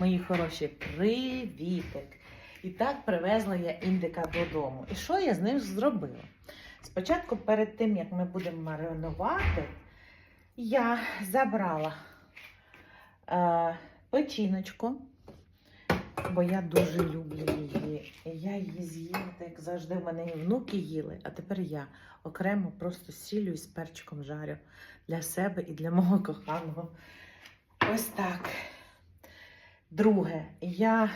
Мої хороші, привітик! І так привезла я індика додому. І що я з ним зробила? Спочатку, перед тим, як ми будемо маринувати, я забрала е, печіночку, бо я дуже люблю її. Я її з'їла, так як завжди в мене і внуки їли, а тепер я окремо просто з сіллю і з перчиком жарю для себе і для мого коханого. Ось так. Друге, я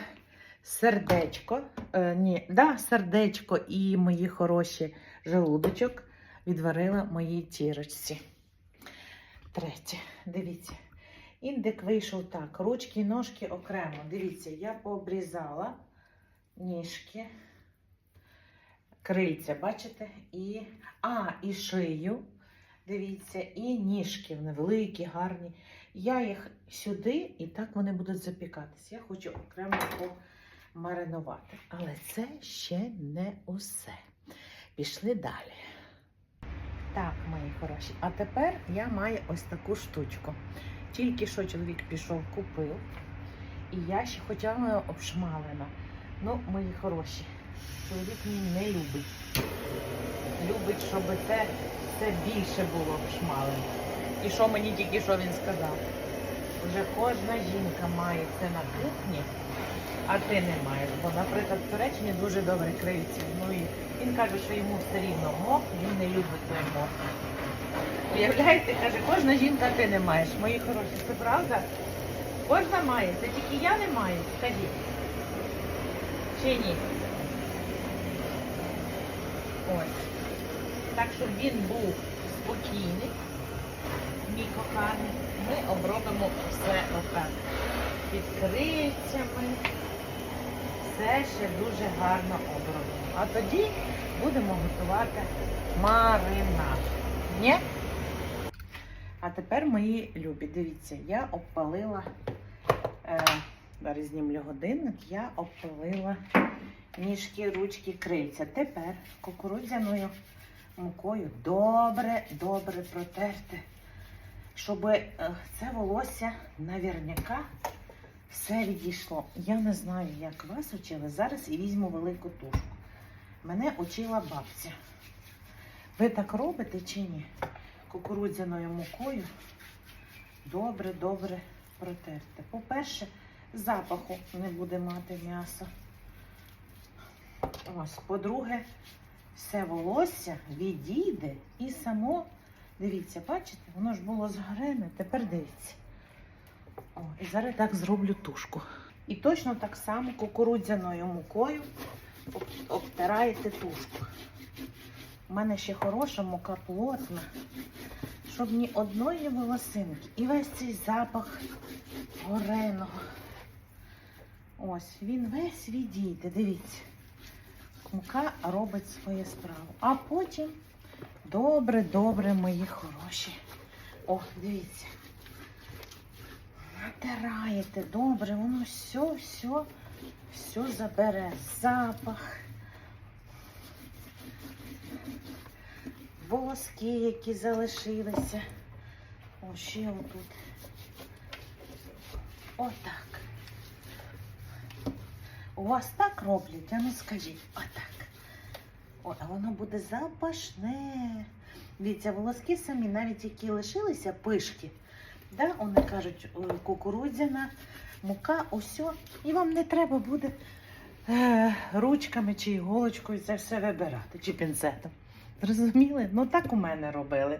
сердечко, е, ні, да, сердечко і мої хороші желудочок відварила моїй тірочці. Третє, дивіться. Індик вийшов так. Ручки і ножки окремо. Дивіться, я пообрізала ніжки, крильця, бачите? І, а, і шию. Дивіться, і ніжки вони великі, гарні. Я їх сюди і так вони будуть запікатись. Я хочу окремо помаринувати. Але це ще не усе. Пішли далі. Так, мої хороші. А тепер я маю ось таку штучку. Тільки що чоловік пішов, купив. І я ще хоча вона обшмалена. Ну, мої хороші, чоловік мій не любить. Любить, щоб це все більше було обшмалено. І що мені тільки що він сказав? Вже кожна жінка має це на кухні, а ти не маєш. Бо, наприклад, в Туреччині дуже добре криються. Ну і він каже, що йому все рівно мох, він не любить той мох. Уявляєте, каже, кожна жінка ти не маєш. Мої хороші, це правда? Кожна має, це тільки я не маю, скажіть. Чи ні? Ось. Так, щоб він був спокійний, мій ми обробимо все отак. Під крильцями. Все ще дуже гарно обробимо. А тоді будемо готувати маринад. Ні? А тепер мої любі, дивіться, я обпалила, е, зараз годинник, я обпалила ніжки, ручки, крильця. Тепер кукурудзяною мукою добре, добре протерти, щоб е, це волосся наверняка все відійшло. Я не знаю, як вас учили. Зараз і візьму велику тушку. Мене учила бабця. Ви так робите чи ні? Кукурудзяною мукою добре, добре протерти. По-перше, запаху не буде мати м'ясо. Ось, по-друге, все волосся відійде і само, дивіться, бачите, воно ж було згарене, тепер дивіться. О, і зараз так зроблю тушку. І точно так само кукурудзяною мукою обтираєте тушку. У мене ще хороша мука плотна, щоб ні одної волосинки. І весь цей запах гореного. Ось, він весь відійде, дивіться. Мука робить своє справу. А потім добре, добре, мої хороші. О, дивіться. Натираєте добре, воно все, все, все забере. Запах. Волоски, які залишилися. О, ще отут. Отак. У вас так роблять, а ну скажіть, отак. О, а воно буде запашне. Дивіться, волоски самі, навіть які лишилися, пишки. Да, вони кажуть, е, кукурудзяна, мука, усе. І вам не треба буде е, ручками чи іголочкою це все вибирати, чи пінцетом. Зрозуміли? Ну так у мене робили.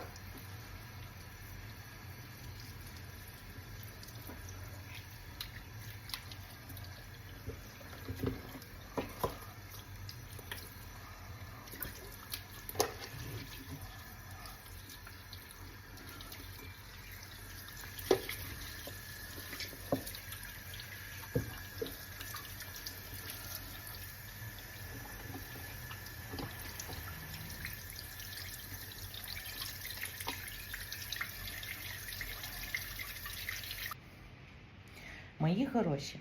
мої хороші.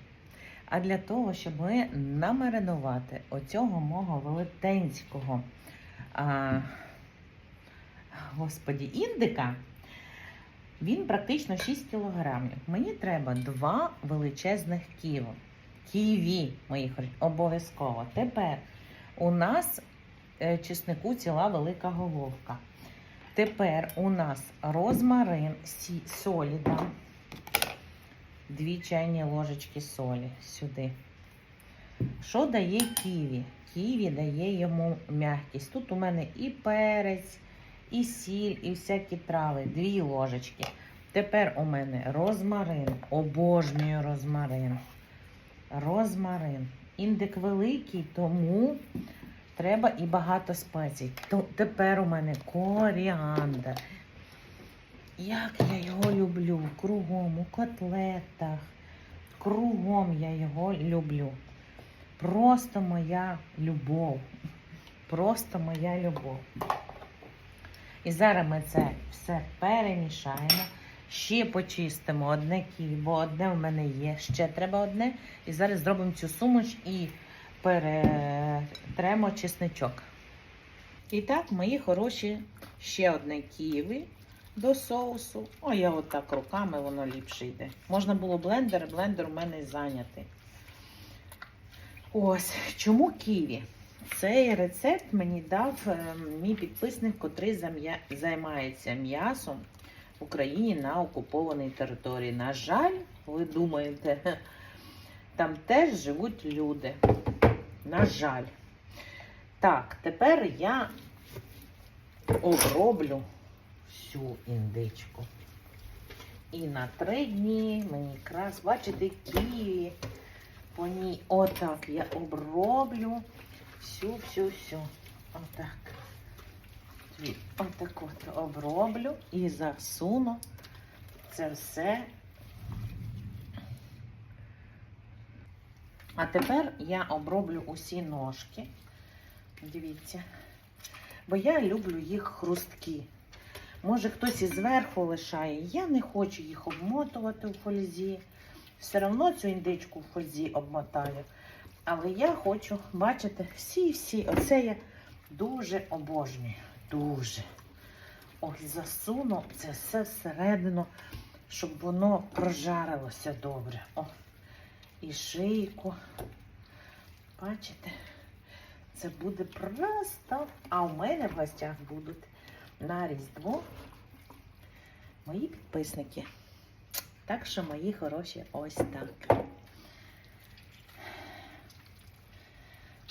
А для того, щоб намаринувати оцього мого велетенського, а, господі, індика, він практично 6 кілограмів. Мені треба два величезних ківо. Ківі, мої хороші, обов'язково. Тепер у нас е, чеснику ціла велика головка. Тепер у нас розмарин, солі, да? Дві чайні ложечки солі сюди. Що дає ківі? Ківі дає йому м'якість. Тут у мене і перець, і сіль, і всякі трави. Дві ложечки. Тепер у мене розмарин, обожнюю розмарин. Розмарин. Індик великий, тому треба і багато спецій. Тепер у мене коріандр. Як я його люблю кругом, у котлетах. Кругом я його люблю. Просто моя любов. Просто моя любов. І зараз ми це все перемішаємо. Ще почистимо одне кільбо, одне в мене є, ще треба одне. І зараз зробимо цю суміш і перетремо чесничок. І так, мої хороші, ще одне ківі до соусу. О, я отак руками воно ліпше йде. Можна було блендер, блендер у мене зайнятий. Ось, чому ківі? Цей рецепт мені дав е, мій підписник, котрий займається м'ясом в Україні на окупованій території. На жаль, ви думаєте, там теж живуть люди. На жаль. Так, тепер я оброблю всю індичку. І на три дні мені якраз, бачите, ківі по ній отак я оброблю всю, всю, всю. Отак. Отак от оброблю і засуну це все. А тепер я оброблю усі ножки. Дивіться. Бо я люблю їх хрусткі. Може, хтось і зверху лишає. Я не хочу їх обмотувати у фользі. Все одно цю індичку в фользі обмотаю. Але я хочу бачити всі-всі. Оце я дуже обожнюю. Дуже. Ось засуну це все всередину, щоб воно прожарилося добре. О, і шийку. Бачите? Це буде просто. А у мене в гостях будуть на Різдво мої підписники. Так що, мої хороші, ось так.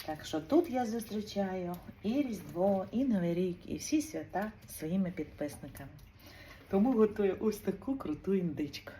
Так що тут я зустрічаю і Різдво, і Новий рік, і всі свята своїми підписниками. Тому готую ось таку круту індичку.